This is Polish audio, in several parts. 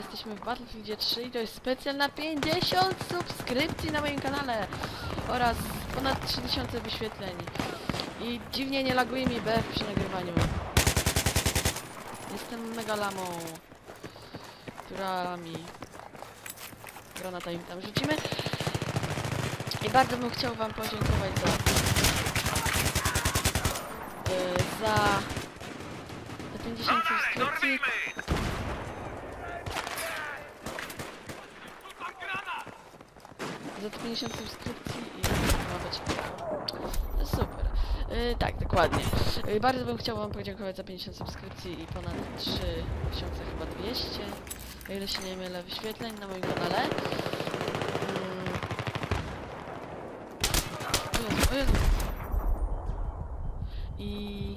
jesteśmy w Battlefieldzie 3 i to jest specjal na 50 subskrypcji na moim kanale oraz ponad 3000 wyświetleń. I dziwnie nie laguje mi BF przy nagrywaniu. Jestem mega lamą, która mi granata im tam rzucimy. I bardzo bym chciał wam podziękować za e, za te 50 subskrypcji. Za te 50 subskrypcji i ma być super. Yy, tak, dokładnie. Yy, bardzo bym chciał wam podziękować za 50 subskrypcji i ponad 3000 chyba 200, o ile się nie mylę, wyświetleń na moim kanale. Mm. O Jezu, o Jezu. I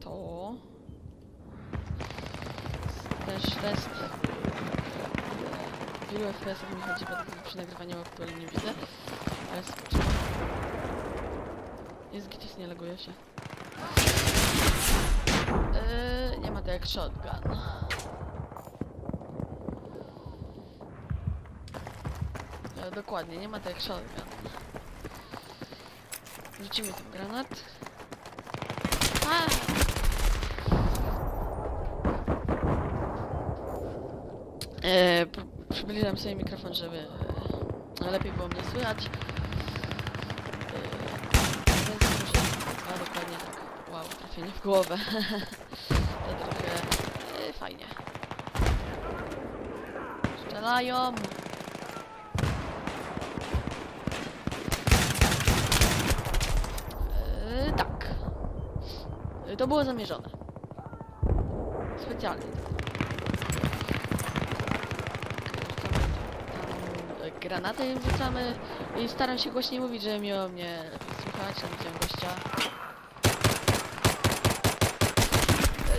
to też test wielu FPS-ów mi nagrywaniu aktualnie nie widzę. Ale. Jest gdzieś nie laguje się. Yy, nie ma to jak shotgun. E, dokładnie, nie ma to jak shotgun. Rzucimy ten granat. A! E, pr- przybliżam sobie mikrofon, żeby e, lepiej było mnie słychać. Muszę... A, dokładnie tak. Wow, trafienie w głowę. to trochę e, fajnie. Strzelają! E, tak. To było zamierzone. Specjalnie. Tam e, granaty wrzucamy i staram się głośniej mówić, żeby miło mnie słuchać, tam widziałem gościa.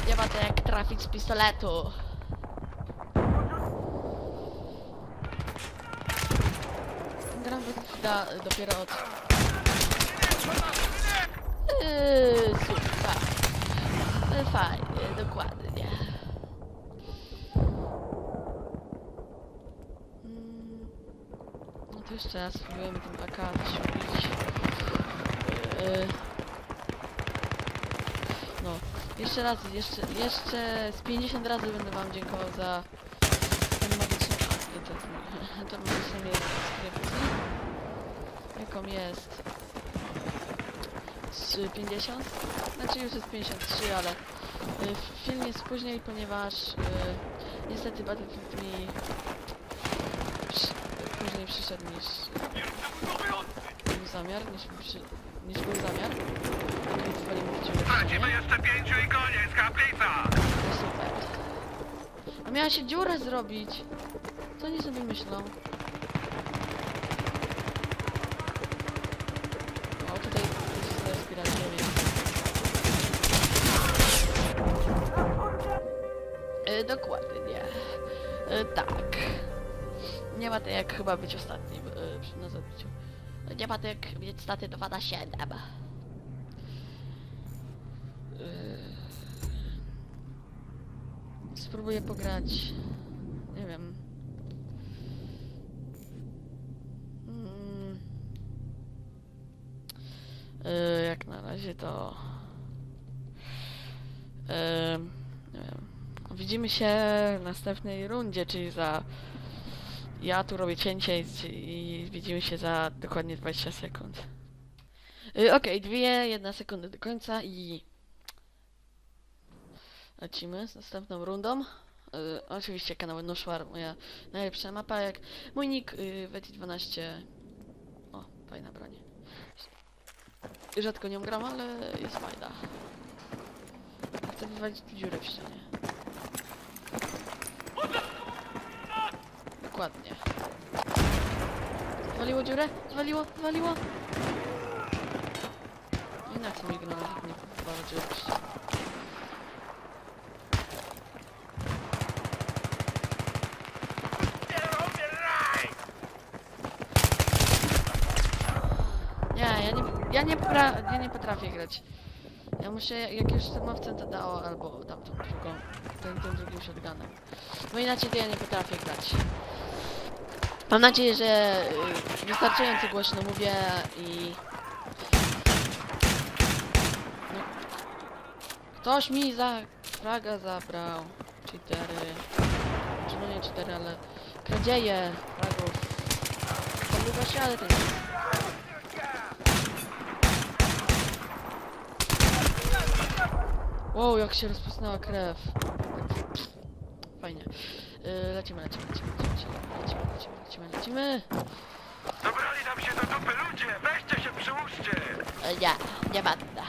Nie ma to jak trafić z pistoletu. Gram da dopiero od... Yy, super, E, Fajnie, dokładnie. Jeszcze raz spróbujemy ten AK. Yy, No, jeszcze raz, jeszcze, jeszcze z 50 razy będę wam dziękował za ten magiczny... a, To, miejsce skrypcji. Jaką jest? Z 50? Znaczy już jest 53, ale y, film jest później, ponieważ y, niestety Battlefield mi później przyszedł niż był zamiar, niż, przy, niż był zamiar. Więc woli mówić o Stracimy jeszcze pięciu i koniec, kaplica! No super. A miała się dziurę zrobić. Co oni sobie myślą? Jak chyba być ostatni e, przy- na zabiciu. Nie ma to jak mieć staty 2 na 7. Yy, Spróbuję pograć. Nie wiem. Mm. Yy, jak na razie to. Yy, nie wiem. Widzimy się w następnej rundzie, czyli za. Ja tu robię cięcie i, widzimy się za dokładnie 20 sekund. Yy, Okej, dwie, jedna sekunda do końca i lecimy z następną rundą. Yy, oczywiście kanał Noszwar, moja najlepsza mapa, jak mój nick yy, Weti12. O, fajna broń. Rzadko nią gram, ale jest fajna. Chcę wywalić dziurę w ścianie. Dokładnie. Zwaliło dziurę? Zwaliło? Zwaliło? I na co mi granat nie wywala dziurę w ścianie? Nie, ja nie, ja nie, pra, ja nie potrafię grać Ja muszę, jak już mam w centrum dało, albo dam tą drugą, ten, tym drugim shotgunem. Bo inaczej to ja nie potrafię grać. Mam nadzieję, że y, wystarczająco głośno mówię i... No. Ktoś mi za fraga zabrał. Cheatery. Czy no nie cheatery, ale kradzieje fragów. Pomywa się, ale nie. Wow, jak się rozpłynęła krew. Fajnie. Yy, lecimy, lecimy, lecimy, lecimy, lecimy, lecimy, lecimy, lecimy. Dobrali nam się do dupy ludzie! Weźcie się, przyłóżcie! E, nie, nie będę.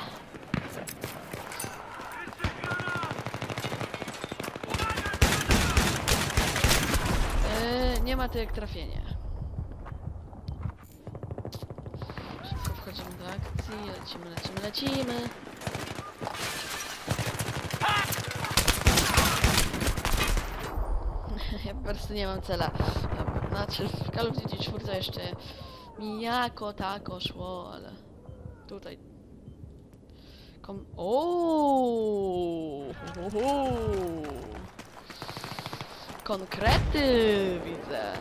Yy, nie ma to jak trafienie. Szybko wchodzimy do akcji, lecimy, lecimy, lecimy. ja po prostu nie mam cela. Znaczy w Call of Duty 4 jeszcze mi jako tako szło, ale tutaj. Kom... Ooo! Konkrety widzę.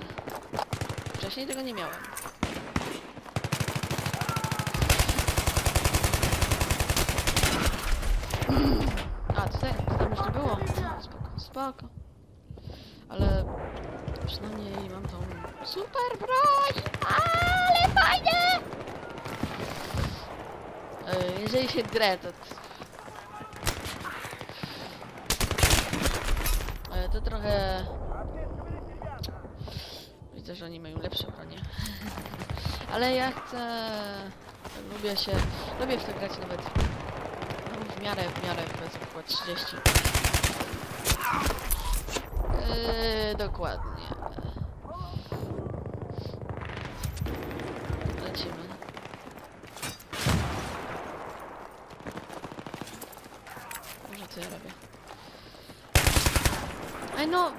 Wcześniej tego nie miałem. A, tutaj, tam już nie było. Spoko, spoko. Ale przynajmniej mam tą super broń! Ale fajnie! Jeżeli się grę, to... To trochę... Widzę, że oni mają lepsze bronie. Ale ja chcę... Lubię się... Lubię w to grać nawet... no, W miarę, w miarę, powiedzmy, chyba 30. Yy, dokładnie. Lecimy. Może co ja robię? Ej no!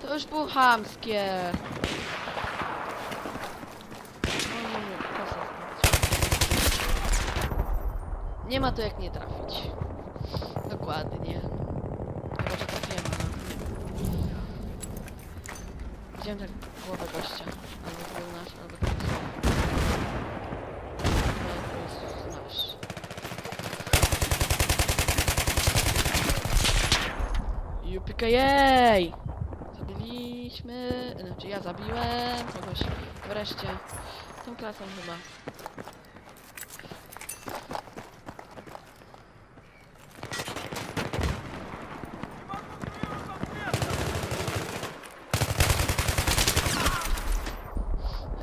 To już było chamskie. Nie ma to jak nie trafić. Dokładnie. Chyba, że trafiłem, ale... Widziałem tak głowę gościa. Albo to był nasz, albo to był No, to jest nasz. Jupikajej! Zabiliśmy... Znaczy ja zabiłem kogoś wreszcie. Tą klasą chyba.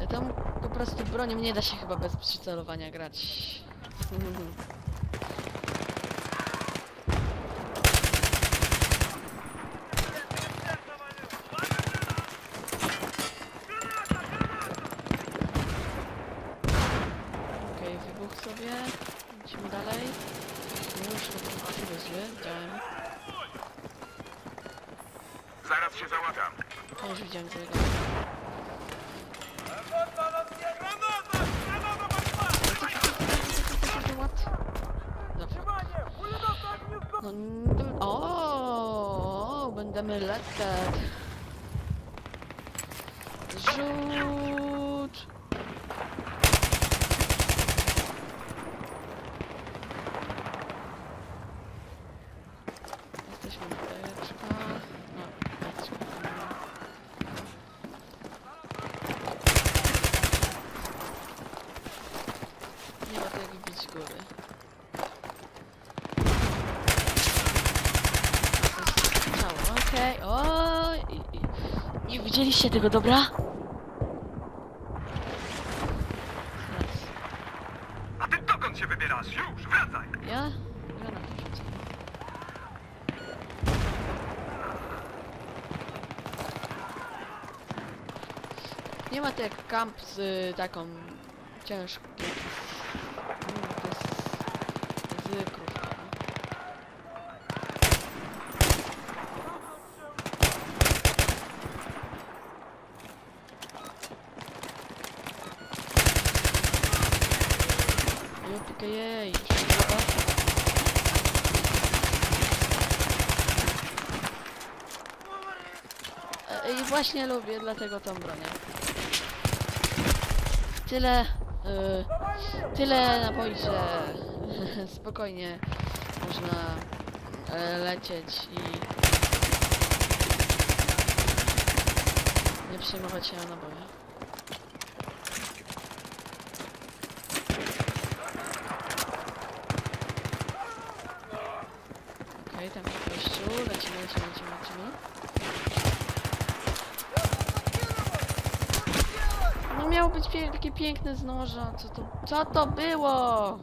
E, Tam po prostu bronią nie da się chyba bez przycelowania grać. Okej, wybuch sobie. Lecimy dalej. Już to zły, widziałem. Zaraz się załatam. Ja już widziałem tego. What? l'attaque. Joue... Nie widzieliście tego, dobra? A ty dokąd się wybierasz? Już, wracaj! Ja? Granat rzucę. Nie ma to jak kamp z y, taką ciężką. Mm, To jest z krówką. Już było. E, I właśnie lubię dlatego tą bronię. Tyle, y, tyle naboi, że spokojnie można e, lecieć i nie przejmować się naboje. Okej, tam jest gościu, lecimy, lecimy, lecimy, lecimy. No miało być pie takie piękne z noża, co to, co to było?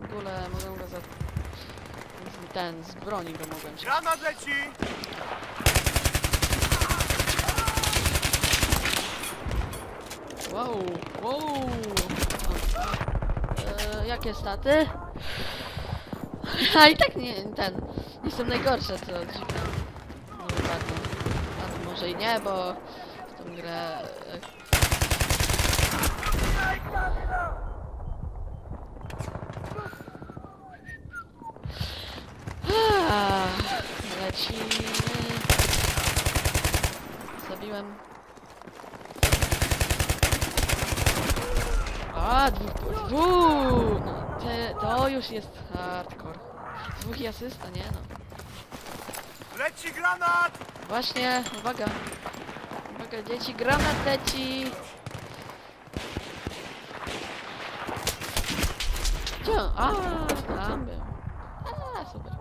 W ogóle mogę go za... z- ten, z broni go mogłem się... Granat leci! Wow, wow! E, jakie staty? A i tak nie, ten, nie są najgorsze, co dziwne. No może i nie, bo w tą grę... e, Lecimy. Zabiłem. A, dwóch, dwóch! No, te, to już jest hardcore. Dwóch i asysta, nie no. Leci granat! Właśnie, uwaga. Uwaga, dzieci, granat leci! Gdzie on? A, tam był. A, super.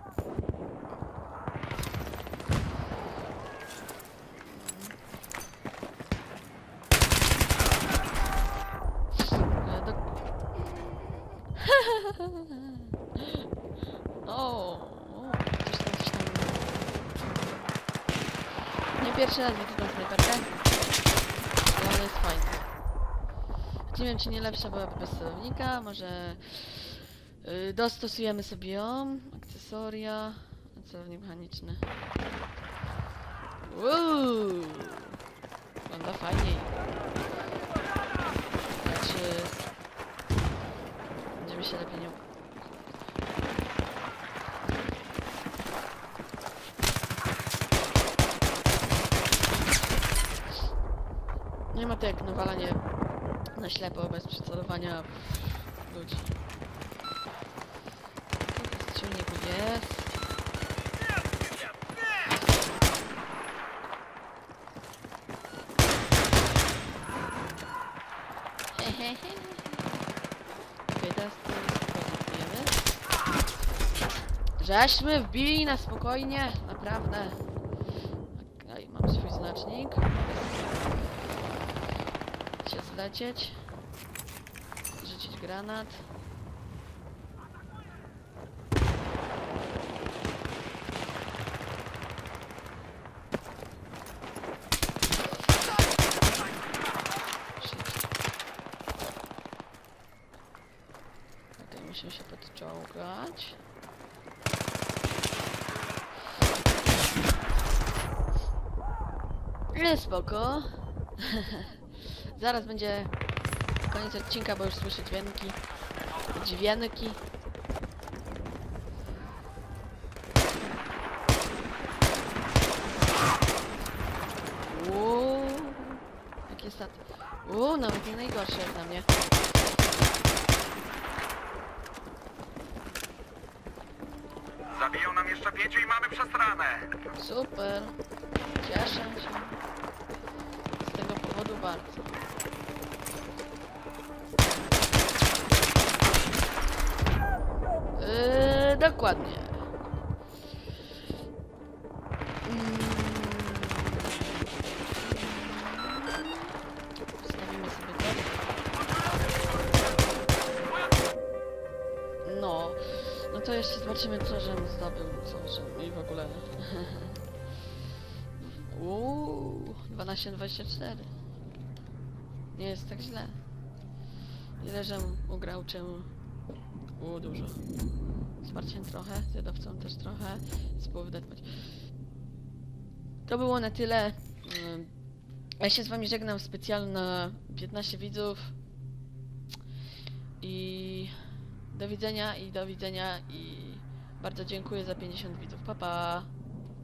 E, do... o, coś tam, coś tam. Nie pierwszy raz widzę tą snajperkę. Ale ona jest fajna. Nie wiem, czy nie lepsza byłaby bez celownika. Może yy, dostosujemy sobie ją. Akcesoria. Celownik mechaniczny. Uuu. Wygląda fajniej. Znaczy... Się lepiej nią... Nie ma to jak nawalanie na ślepo bez przycelowania ludzi. W silniku jest. Hehehe. Okej, teraz to spokojnie wbijemy. Żeśmy wbili na spokojnie, naprawdę. Okej, mam swój znacznik się zlecieć. Rzucić granat. Okej, musimy się podczołgać. Nie spoko. Zaraz będzie koniec odcinka, bo już słyszę dźwięki. Dźwięki. Uuu, jakie staty. Uuu, nawet nie najgorsze jak na mnie. Zabiją nam jeszcze pięciu i mamy przestranę. Super. Bardzo. Yy, dokładnie. To. No. No to jeszcze zobaczymy co żem zdobył, co żem i w ogóle. Uuu, 12-24. Nie jest tak źle. Ile żem ugrał, czemu? Uuu, dużo. Wsparciem trochę, zjadowcą też trochę. Spróbuję wdać. To było na tyle. Ym, Ja się z wami żegnam specjalnie na 15 widzów. I Do widzenia i do widzenia i bardzo dziękuję za 50 widzów. Pa pa!